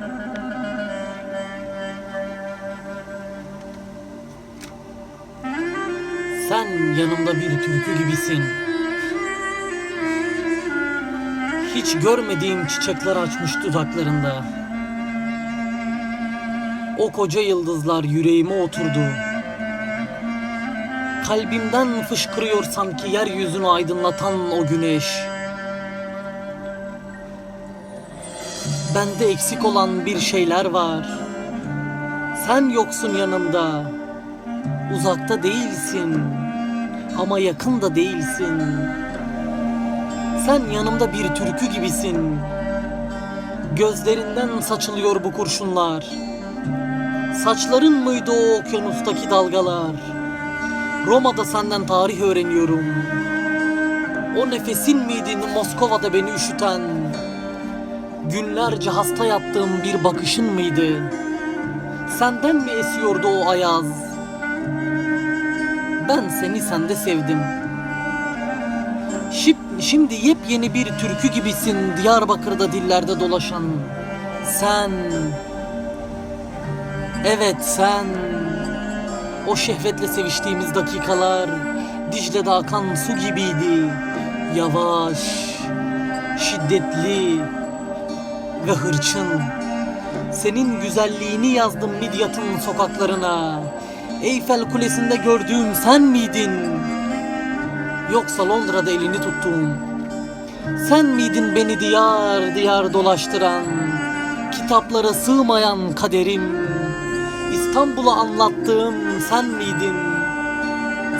Sen yanımda bir türkü gibisin. Hiç görmediğim çiçekler açmış dudaklarında. O koca yıldızlar yüreğime oturdu. Kalbimden fışkırıyor sanki yeryüzünü aydınlatan o güneş. Bende eksik olan bir şeyler var. Sen yoksun yanımda. Uzakta değilsin ama yakın da değilsin. Sen yanımda bir türkü gibisin. Gözlerinden saçılıyor bu kurşunlar. Saçların mıydı o okyanustaki dalgalar? Roma'da senden tarih öğreniyorum. O nefesin miydi Moskova'da beni üşüten? Günlerce hasta yattığım bir bakışın mıydı? Senden mi esiyordu o ayaz? Ben seni sende sevdim. Şimdi, şimdi yepyeni bir türkü gibisin Diyarbakır'da dillerde dolaşan. Sen. Evet sen. O şehvetle seviştiğimiz dakikalar Dicle'de akan su gibiydi. Yavaş, şiddetli ve hırçın. Senin güzelliğini yazdım Midyat'ın sokaklarına. Eyfel Kulesi'nde gördüğüm sen miydin? Yoksa Londra'da elini tuttuğum. Sen miydin beni diyar diyar dolaştıran? Kitaplara sığmayan kaderim. İstanbul'a anlattığım sen miydin?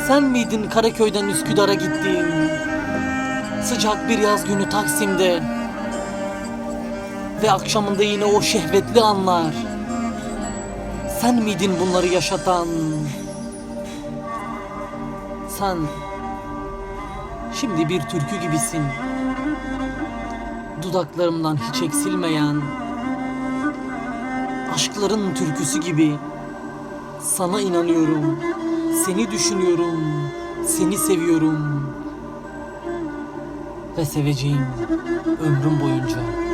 Sen miydin Karaköy'den Üsküdar'a gittiğim? Sıcak bir yaz günü Taksim'de. Ve akşamında yine o şehvetli anlar. Sen miydin bunları yaşatan? Sen şimdi bir türkü gibisin. Dudaklarımdan hiç eksilmeyen aşkların türküsü gibi sana inanıyorum. Seni düşünüyorum. Seni seviyorum. Ve seveceğim ömrüm boyunca.